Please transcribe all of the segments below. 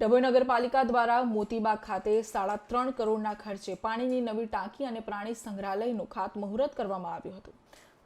ડભોઈ નગરપાલિકા દ્વારા મોતીબાગ ખાતે સાડા ત્રણ કરોડના ખર્ચે પાણીની નવી ટાંકી અને પ્રાણી સંગ્રહાલયનું ખાતમુહૂર્ત કરવામાં આવ્યું હતું.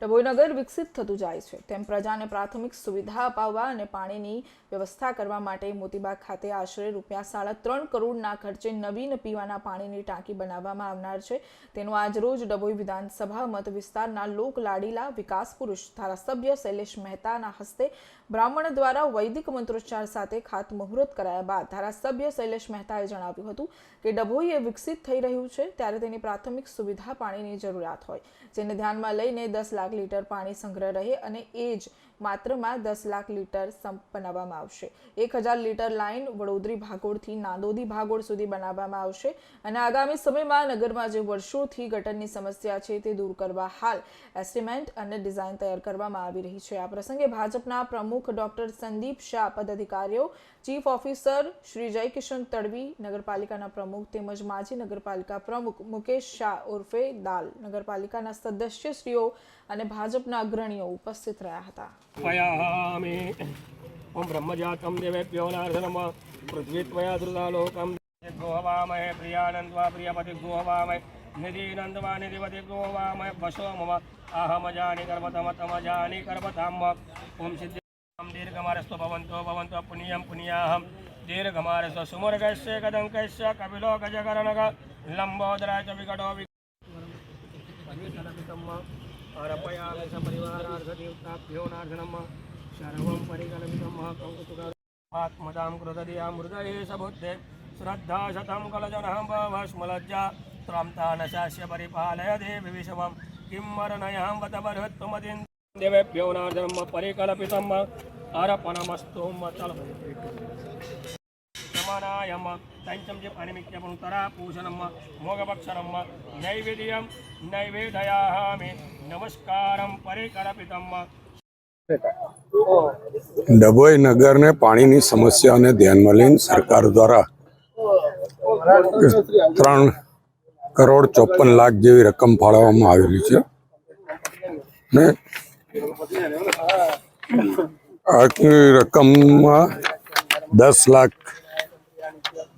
ડભોઈ નગર વિકસિત થતું જાય છે. તેમ પ્રજાને પ્રાથમિક સુવિધા અપાવવા અને પાણીની વ્યવસ્થા કરવા માટે મોતીબાગ ખાતે આશરે રૂપિયા સાડા ત્રણ કરોડના ખર્ચે નવીન પીવાના પાણીની ટાંકી બનાવવામાં આવનાર છે. તેનું આજરોજ ડભોઈ વિધાનસભા મત વિસ્તારના લોક લાડીલા વિકાસ પુરુષ ધારાસભ્ય શૈલેષ મહેતાના હસ્તે બ્રાહ્મણ દ્વારા વૈદિક મંત્રોચ્ચાર સાથે ખાતમુહૂર્ત કરાયા બાદ ધારાસભ્ય શૈલેષ મહેતાએ જણાવ્યું હતું કે ડભોઈ એ વિકસિત થઈ રહ્યું છે, ત્યારે તેની પ્રાથમિક સુવિધા પાણીની જરૂરિયાત હોય, જેને ધ્યાનમાં લઈને દસ લાખ લીટર પાણી સંગ્રહ રહે અને એ જ માત્રમાં દસ લાખ લીટર સંપ બનાવવામાં આવશે. એક હજાર લીટર લાઇન વડોદરી ભાગોળથી નાંદોદી ભાગોળ સુધી બનાવવામાં આવશે અને આગામી સમયમાં નગરમાં જે વર્ષોથી ગટરની સમસ્યા છે તે દૂર કરવા હાલ એસ્ટિમેન્ટ અને ડિઝાઇન તૈયાર કરવામાં આવી રહી છે. આ પ્રસંગે ભાજપના પ્રમુખ ડોક્ટર સંદીપ શાહ, પદાધિકારીઓ, ચીફ ઓફિસર શ્રી જયકિશન તડવી, નગરપાલિકાના પ્રમુખ તેમજ માજી નગરપાલિકા પ્રમુખ મુકેશ શાહ ઉર્ફે દાલ, નગરપાલિકાના સદસ્યશ્રીઓ અને ભાજપના અગ્રણીઓ ઉપસ્થિત રહ્યા હતા. સમર્પયામિ ઓમ બ્રહ્મજાતમ દેવેભ્યો નાર્દનમ પૃથ્વી ત્વયા ધૃતા લોકમ ગોહવામય પ્રિયાનંદવા પ્રિયપતિ ગોહવામય નિધિનંદવા નિધિપતિ ગોહવામય વશો મમ અહમજાની કર્મતમ તમજાની કર્મતામ ઓમ સિદ્ધિ દીર્ઘમારસ્વ ભવંતો ભવંતો પુનિયમ પુનિયાહમ દીર્ઘમારસ્વ સુમર્ગસ્ય કદંકસ્ય કપિલો ગજકરણક લંબોદરાય ચ વિકટો વિકટમ सपरिवारार्थतीर्थाभ्यो नार्दनम् सर्वं परिकल्पितं आत्मदां कृतधियां हृदये सबुद्धे श्रद्धा शतं कलजनहं भवस्मलज्जा त्वां तानशास्य परिपालय देवि विषमं किं मरणयं वत बृहत्तमदिन् देवेभ्यो नार्दनं परिकल्पितम् अर्पणमस्तु चल યમાનાયમ તૈચમ જે પાણીમિત્યપણું તરા પૂષણમ મોગભક્ષરમ નૈવેદ્યમ નૈવેદયામે નમસ્કારમ પરિકરપિતમ ડભોઈ નગરને પાણીની સમસ્યાને ધ્યાનમાં લઈને સરકાર દ્વારા ત્રણ કરોડ ચોપન લાખ જેવી રકમ ફાળવવામાં આવેલી છે. ને આખી રકમમાં દસ લાખ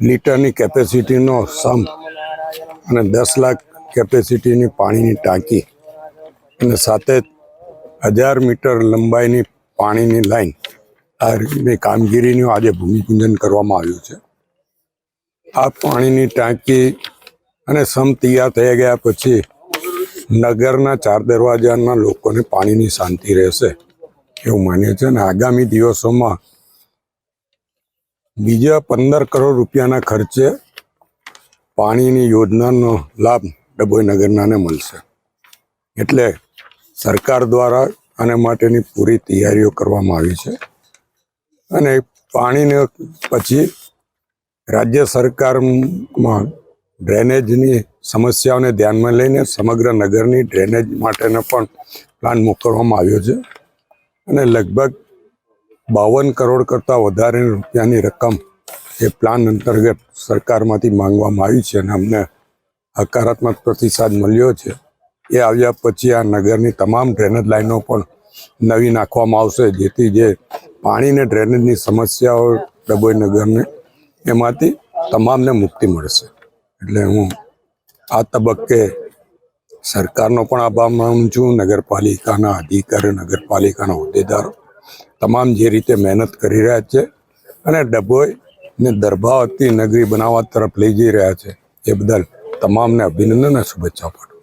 લીટરની કેપેસિટીનો સંપ અને દસ લાખ કેપેસિટીની પાણીની ટાંકી અને સાથે હજાર મીટર લંબાઈની પાણીની લાઈન. આ કામગીરીનું આજે ભૂમિપૂજન કરવામાં આવ્યું છે. આ પાણીની ટાંકી અને સમ તૈયાર થઈ ગયા પછી નગરના ચાર દરવાજાના લોકોને પાણીની શાંતિ રહેશે એવું માનીએ છીએ અને આગામી દિવસોમાં બીજા પંદર કરોડ રૂપિયાના ખર્ચે પાણીની યોજનાનો લાભ ડભોઈ નગરનાને મળશે. એટલે સરકાર દ્વારા આને માટેની પૂરી તૈયારીઓ કરવામાં આવી છે. અને પાણીને પછી રાજ્ય સરકારમાં ડ્રેનેજની સમસ્યાઓને ધ્યાનમાં લઈને સમગ્ર નગરની ડ્રેનેજ માટેનો પણ પ્લાન મોકલવામાં આવ્યો છે. અને લગભગ બાવન કરોડ કરતાં વધારે રૂપિયાની રકમ એ પ્લાન અંતર્ગત સરકારમાંથી માંગવામાં આવી છે અને અમને હકારાત્મક પ્રતિસાદ મળ્યો છે. એ આવ્યા પછી આ નગરની તમામ ડ્રેનેજ લાઈનો પણ નવી નાખવામાં આવશે, જેથી જે પાણીને ડ્રેનેજની સમસ્યાઓ ડભોઈ નગરને, એમાંથી તમામને મુક્તિ મળશે. એટલે હું આ તબક્કે સરકારનો પણ આભાર માનું છું. નગરપાલિકાના અધિકારીઓ નગરપાલિકાના હોદ્દેદારો તમામ જે રીતે મહેનત કરી રહ્યા છે અને ડભોઈને દર્ભાવતી નગરી બનાવવા તરફ લઈ જઈ રહ્યા છે. એ બદલ તમામને અભિનંદન અને શુભેચ્છા પાઠવું.